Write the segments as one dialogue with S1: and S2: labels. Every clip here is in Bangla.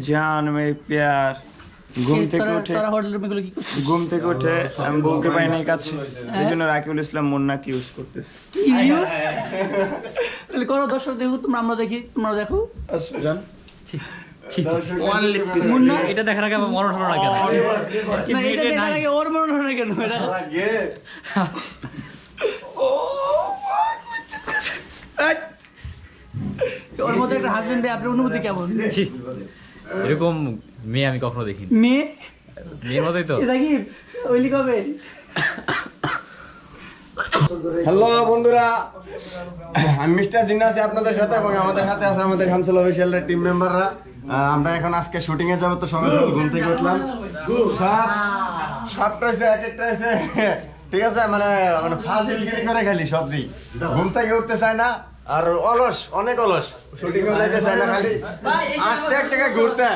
S1: জান মেরে প্যার। ঘুম থেকে উঠে ঘুম থেকে আমি বউকে পাই নাই কাছে। হ্যাঁ? এই জন্য রাকিবুল ইসলাম মুন্নাকে ইউজ করতেছে।
S2: কি ইউজ তাহলে করো দর্শক দেখো তোমরা আমরা দেখি তোমরা দেখো।
S1: জান।
S3: এটা দেখার আগে আমার মরণ হলো না কেন?
S2: এটা
S3: মেয়েটা
S2: দেখার আগে ওর না কেন? এটা ওর মধ্যে একটা হাজবেন্ড ভাই আপনার অনুভূতি কেমন?
S3: এরকম মেয়ে আমি কখনো দেখিনি।
S2: মেয়ে?
S3: মেয়ের মতোই তো।
S2: এটা কি ওইলি কবে?
S4: হ্যালো বন্ধুরা আমি মিস্টার জিন্না আছি আপনাদের সাথে এবং আমাদের সাথে আছে আমাদের হামসুল অফিসিয়াল টিম মেম্বাররা আমরা এখন আজকে শুটিং এ যাব তো সকাল ঘুম থেকে উঠলাম সব হয়েছে এক একটা হয়েছে ঠিক আছে মানে মানে ফাজিলগিরি করে খালি সবজি ঘুম থেকে উঠতে চায় না আর অলস অনেক অলস শুটিং এ যাইতে চায় না খালি আসছে এক জায়গায় ঘুরতে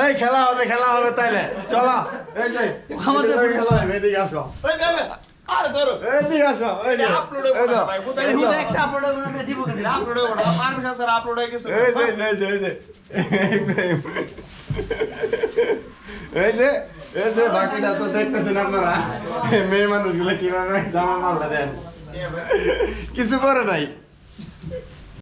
S4: এই খেলা হবে খেলা হবে তাইলে চলো এই যে
S2: আমাদের-
S4: আমাদের খেলা হবে এদিকে আসো
S1: আরে ধরো।
S4: এদিকে আসো এই যে
S1: আপলোড
S4: যে,
S1: ভাই কোথায়
S4: এই যে।
S2: শুধু একটা আপলোড হবে না দিব কেন?
S1: আপলোড হবে পারমিশন স্যার আপলোড হয়ে গেছে।
S4: এই যে এই যে এই যে। এই যে এই যে বাকিটা তো দেখতেছেন আপনারা। মেয়ে মানুষগুলো কীভাবে জামা মালটা দেন? কিছু করে নাই।